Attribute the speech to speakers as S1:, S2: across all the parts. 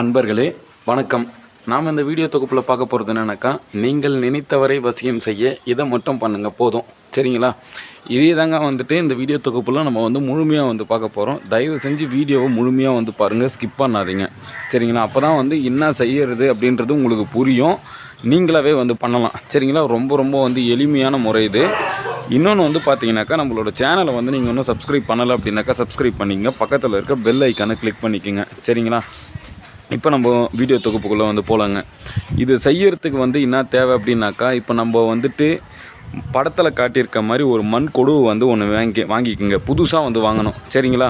S1: அன்பர்களே வணக்கம். நாம் இந்த வீடியோ தொகுப்பில் பார்க்க போகிறது என்னன்னாக்கா நீங்கள் நினைத்தவரை வசியம் செய்ய இதை மட்டும் பண்ணுங்கள் போதும். சரிங்களா? இதே தாங்க வந்துட்டு இந்த வீடியோ தொகுப்பில் நம்ம வந்து முழுமையாக வந்து பார்க்க போகிறோம் தயவு செஞ்சு வீடியோவை முழுமையாக வந்து பாருங்கள் ஸ்கிப் பண்ணாதீங்க. சரிங்களா? அப்போ தான் வந்து என்ன செய்யறது அப்படின்றது உங்களுக்கு புரியும். நீங்களாவே வந்து பண்ணலாம். சரிங்களா? ரொம்ப ரொம்ப வந்து எளிமையான முறை இது. இன்னொன்று வந்து பார்த்தீங்கன்னாக்கா நம்மளோட சேனலை வந்து நீங்கள் இன்னும் சப்ஸ்கிரைப் பண்ணலை அப்படின்னாக்கா சப்ஸ்கிரைப் பண்ணிங்க பக்கத்தில் இருக்க பெல் ஐக்கானை கிளிக் பண்ணிக்கோங்க. சரிங்களா? இப்போ நம்ம வீடியோ தொகுப்புக்குள்ளே வந்து போகலாங்க இது செய்யறதுக்கு வந்து என்ன தேவை அப்படின்னாக்கா இப்போ நம்ம வந்துட்டு படத்தில் காட்டியிருக்க மாதிரி ஒரு மண் கொடுவை வந்து ஒன்று வாங்கி வாங்கிக்கோங்க. புதுசாக வந்து வாங்கணும். சரிங்களா?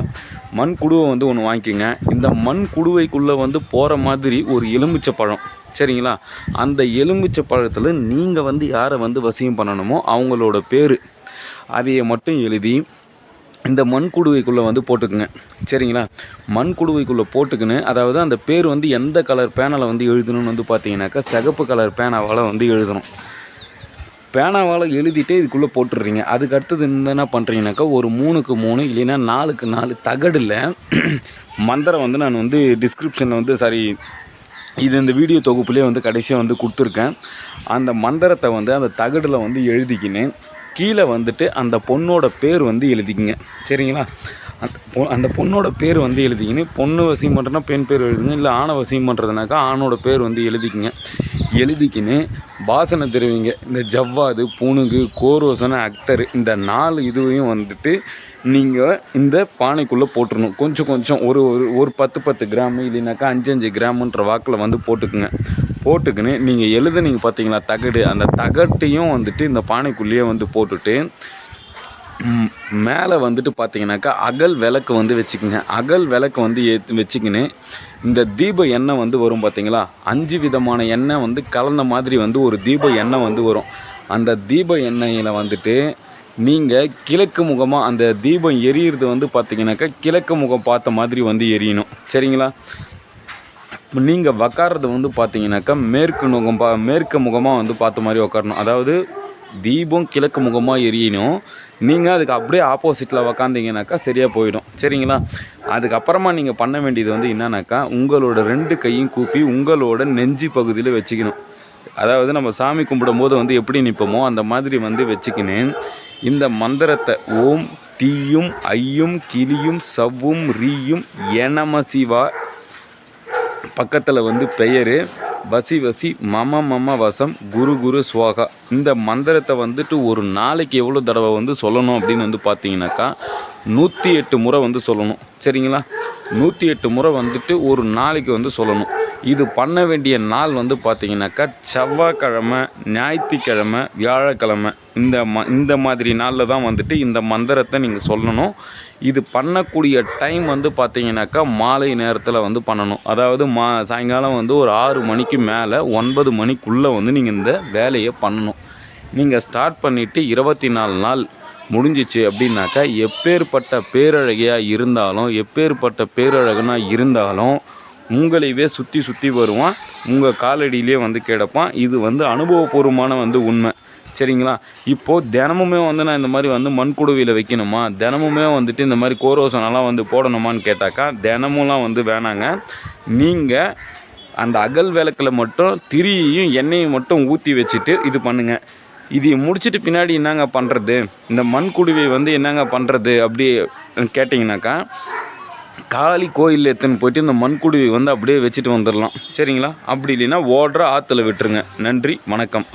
S1: மண் குடுவை வந்து ஒன்று வாங்கிக்கோங்க. இந்த மண் குடுவைக்குள்ளே வந்து போகிற மாதிரி ஒரு எலுமிச்சை பழம். சரிங்களா? அந்த எலுமிச்சை பழத்தில் நீங்கள் வந்து யாரை வந்து வசியம் பண்ணணுமோ அவங்களோட பேர். அதையை மட்டும் எழுதி இந்த மண் குடுவைக்குள்ளே வந்து போட்டுக்குங்க. சரிங்களா? மண் குடுவைக்குள்ளே போட்டுக்கின்னு அதாவது அந்த பேர் வந்து எந்த கலர் பேனாவில் வந்து எழுதணும்னு வந்து பார்த்தீங்கன்னாக்கா சிகப்பு கலர் பேனாவால் வந்து எழுதணும். பேனாவால் எழுதிட்டு இதுக்குள்ளே போட்டுடுறீங்க. அதுக்கு அடுத்தது என்ன பண்ணுறீங்கனாக்கா ஒரு மூணுக்கு மூணு இல்லைன்னா நாலுக்கு நாலு தகடில் மந்திரம் வந்து நான் வந்து டிஸ்கிரிப்ஷனில் வந்து சாரி இது இந்த வீடியோ தொகுப்புலேயே வந்து கடைசியாக வந்து கொடுத்துருக்கேன். அந்த மந்திரத்தை வந்து அந்த தகடில் வந்து எழுதிக்கின்னு கீழே வந்துட்டு அந்த பொண்ணோட பேர் வந்து எழுதிக்கிங்க. சரிங்களா? அந்த பொ அந்த பொண்ணோட பேர் வந்து எழுதிக்கின்னு பொண்ணு வசியம் பண்ணுறதுனா பெண் பேர் எழுதுங்க. இல்லை ஆணை வசியம் பண்ணுறதுனாக்கா ஆணோட பேர் வந்து எழுதிக்கிங்க. எழுதிக்கின்னு வாசனை தெரிவிங்க. இந்த ஜவ்வாது புணுகு கோரோசனை அக்டர் இந்த நாலு இதுவையும் வந்துட்டு நீங்கள் இந்த பானைக்குள்ளே போட்டுருணும் கொஞ்சம் கொஞ்சம் ஒரு ஒரு ஒரு பத்து பத்து கிராமு இல்லைனாக்கா அஞ்சு அஞ்சு கிராமுன்ற வாக்கில் வந்து போட்டுக்குங்க. போட்டுக்கின்னு நீங்கள் எழுதுனீங்க பார்த்தீங்களா தகடு. அந்த தகட்டையும் வந்துட்டு இந்த பானைக்குள்ளேயே வந்து போட்டுட்டு மேலே வந்துட்டு பார்த்தீங்கன்னாக்கா அகல் விளக்கு வந்து வச்சுக்கோங்க. அகல் விளக்கு வந்து ஏ வச்சுக்கின்னு இந்த தீப எண்ணெய் வந்து வரும் பார்த்தீங்களா அஞ்சு விதமான எண்ணெய் வந்து கலந்த மாதிரி வந்து ஒரு தீப எண்ணெய் வந்து வரும். அந்த தீப எண்ணெயில் வந்துட்டு நீங்கள் கிழக்கு முகமாக அந்த தீபம் எரியிறது வந்து பார்த்தீங்கன்னாக்கா கிழக்கு முகம் பார்த்த மாதிரி வந்து எரியணும். சரிங்களா? இப்போ நீங்கள் உக்காறது வந்து பார்த்தீங்கன்னாக்கா மேற்கு முகம் பா மேற்கு முகமாக வந்து பார்த்த மாதிரி உக்காரணும். அதாவது தீபம் கிழக்கு முகமாக எரியணும். நீங்கள் அதுக்கு அப்படியே ஆப்போசிட்டில் உக்காந்தீங்கன்னாக்கா சரியாக போயிடும். சரிங்களா? அதுக்கப்புறமா நீங்கள் பண்ண வேண்டியது வந்து என்னன்னாக்கா உங்களோட ரெண்டு கையும் கூப்பி உங்களோட நெஞ்சு பகுதியில் வச்சுக்கணும். அதாவது நம்ம சாமி கும்பிடும் போது வந்து எப்படி நிற்போமோ அந்த மாதிரி வந்து வச்சுக்கின்னு. இந்த மந்திரத்தை ஓம் ஸ்டீயும் ஐயும் கிளியும் சவ்வும் ரீயும் எனம சிவா பக்கத்தில் வந்து பெயர். வசி வசி மம மம வசம் குரு குரு சுவாகா. இந்த மந்திரத்தை வந்துட்டு ஒரு நாளைக்கு எவ்வளோ தடவை வந்து சொல்லணும் அப்படின்னு வந்து பார்த்தீங்கன்னாக்கா நூற்றி எட்டு முறை வந்து சொல்லணும். சரிங்களா? நூற்றி எட்டு முறை வந்துட்டு ஒரு நாளைக்கு வந்து சொல்லணும். இது பண்ண வேண்டிய நாள் வந்து பார்த்திங்கனாக்கா செவ்வாய்க்கிழமை ஞாயிற்றுக்கிழமை வியாழக்கிழமை. இந்த ம இந்த மாதிரி நாளில் தான் வந்துட்டு இந்த மந்திரத்தை நீங்கள் சொல்லணும். இது பண்ணக்கூடிய டைம் வந்து பார்த்தீங்கன்னாக்கா மாலை நேரத்தில் வந்து பண்ணணும். அதாவது மா சாயங்காலம் வந்து ஒரு ஆறு மணிக்கு மேலே ஒன்பது மணிக்குள்ளே வந்து நீங்கள் இந்த வேலையை பண்ணணும். நீங்கள் ஸ்டார்ட் பண்ணிவிட்டு இருபத்தி நாலு நாள் முடிஞ்சிச்சு அப்படின்னாக்கா எப்பேற்பட்ட பேரழகியாக இருந்தாலும் எப்பேற்பட்ட பேரழகனாக இருந்தாலும் உங்களையவே சுற்றி சுற்றி வருவான். உங்கள் காலடியிலே வந்து கிடப்பான். இது வந்து அனுபவபூர்வமான வந்து உண்மை. சரிங்களா? இப்போது தினமுமே வந்து நான் இந்த மாதிரி வந்து மண்குடுவியில் வைக்கணுமா? தினமுமே வந்துட்டு இந்த மாதிரி கோரோசனெல்லாம் வந்து போடணுமான்னு கேட்டாக்கா தினமும்லாம் வந்து வேணாங்க. நீங்கள் அந்த அகல் விளக்கில் மட்டும் திரியையும் எண்ணெயும் மட்டும் ஊற்றி வச்சுட்டு இது பண்ணுங்கள் இது முடிச்சுட்டு பின்னாடி என்னங்க பண்ணுறது இந்த மண் குடுவை வந்து என்னங்க பண்ணுறது அப்படி கேட்டிங்கனாக்கா காளி கோயில் எடுத்துன்னு போயிட்டு இந்த மண் வந்து அப்படியே வச்சுட்டு வந்துடலாம் சரிங்களா? அப்படி இல்லைன்னா ஓடுற ஆற்றுல விட்டுருங்க. நன்றி வணக்கம்.